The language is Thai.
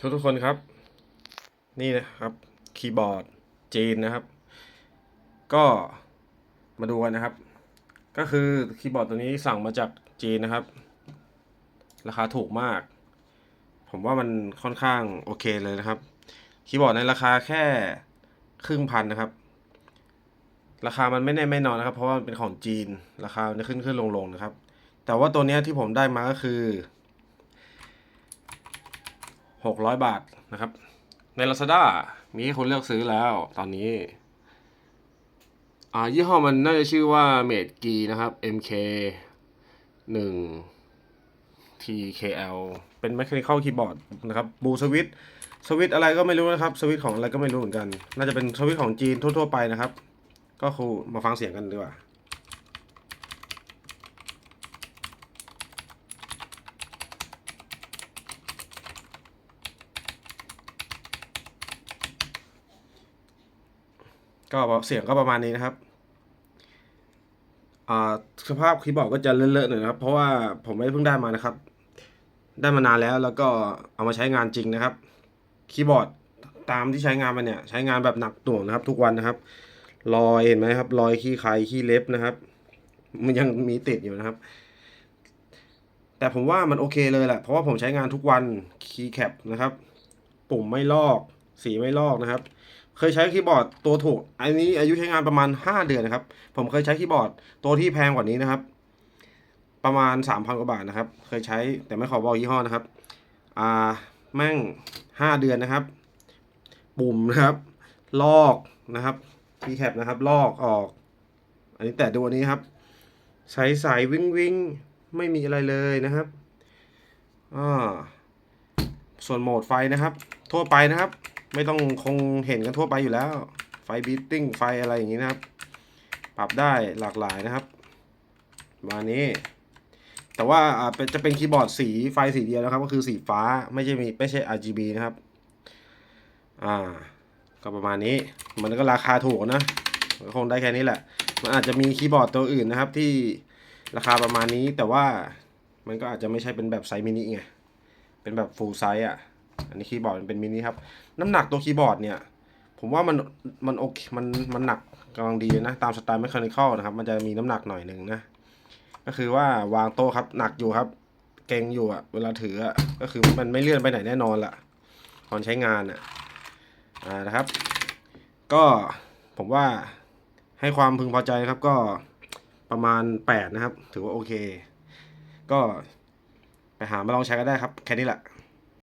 ทุกทุกๆคนครับ นี่นะครับคีย์บอร์ดจีนนะครับ ก็มาดูกันนะครับ ก็คือคีย์บอร์ดตัวนี้สั่งมาจากจีนนะครับ ราคาถูกมาก ผมว่ามันค่อนข้างโอเคเลยนะครับ คีย์บอร์ดในราคาแค่ครึ่งพันนะครับ ราคามันไม่แน่ไม่นอนนะครับ เพราะว่ามันเป็นของจีน ราคามันขึ้นขึ้นลงลงนะครับ แต่ว่าตัวนี้ที่ผมได้มาก็คือ 600 บาทนะครับ ใน Lazada มีให้คนเลือกซื้อแล้วตอนนี้อ่ายี่ห้อมันน่าจะชื่อว่า Mate G นะครับ MK 1 TKL เป็น Mechanical Keyboard นะครับบูสวิตสวิตอะไรก็ไม่รู้นะครับ สวิตของอะไรก็ไม่รู้เหมือนกัน น่าจะเป็นสวิตของจีนทั่วๆไปนะครับ ก็คือมาฟังเสียงกันดีกว่า ก็เสียงก็ประมาณนี้นะครับอ่าสภาพคีย์บอร์ดก็จะเลอะๆหน่อยนะครับ เพราะว่าผมไม่เพิ่งได้มานะครับ ได้มานานแล้วแล้วก็เอามาใช้งานจริงนะครับ คีย์บอร์ดตามที่ใช้งานมาเนี่ยใช้งานแบบหนักหน่วงนะครับ ทุกวันนะครับ รอยเห็นไหมครับรอยขี้ใครขี้เล็บนะครับ มันยังมีติดอยู่นะครับ แต่ผมว่ามันโอเคเลยแหละเพราะว่าผมใช้งานทุกวันคีย์แคปนะครับ ปุ่มไม่ลอก สีไม่ลอกนะครับ เคยใช้คีย์บอร์ดตัวถูก อันนี้อายุใช้งานประมาณ 5 เดือนนะครับ ผมเคยใช้คีย์บอร์ดตัวที่แพงกว่านี้นะครับ ประมาณ 3,000 กว่าบาทนะครับ เคยใช้แต่ไม่ขอบอกยี่ห้อนะครับ อ่า แม่ง 5 เดือนนะครับ ปุ่มนะครับ ลอกนะครับคีย์แคปนะครับ ลอกออก อันนี้แต่ดูอันนี้ครับ ใช้สายวิ่งวิงไม่มีอะไรเลยนะครับอ่าส่วนโหมดไฟนะครับ ทั่วไปนะครับ ไม่ต้องคงเห็นกันทั่วไปอยู่แล้ว ไฟบีตติ้งไฟอะไรอย่างนี้นะครับ ปรับได้หลากหลายนะครับประมาณนี้ แต่ว่าจะเป็นคีย์บอร์ดสีไฟสีเดียวนะครับ ก็คือสีฟ้าไม่ใช่มีไม่ใช่ RGB นะครับ อ่า ก็ประมาณนี้ มันก็ราคาถูกนะก็คงได้แค่นี้แหละ มันอาจจะมีคีย์บอร์ดตัวอื่นนะครับ ที่ราคาประมาณนี้แต่ว่ามันก็อาจจะไม่ใช่เป็นแบบไซส์มินิไง เป็นแบบฟูลไซส์อะ อันนี้คีย์บอร์ดมันเป็นมินิครับ น้ำหนักตัวคีย์บอร์ดเนี่ย ผมว่ามันมันโอเคมันมันหนักกำลังดีนะ ตามสไตล์ m ม c h ค n i c a l นะครับ มันจะมีน้ำหนักหน่อยหนึ่งนะ ก็คือว่าวางโต๊ะครับ หนักอยู่ครับ เกรงอยู่อะเวลาถืออะก็คือมันไม่เลื่อนไปไหนแน่นอนละตอนใช้งานอะอ่านะครับ ก็ผมว่าให้ความพึงพอใจครับก็ประมาณ 8 นะครับ ถือว่าโอเค ก็ไปหามาลองใช้ก็ได้ครับ แค่นี้แหละ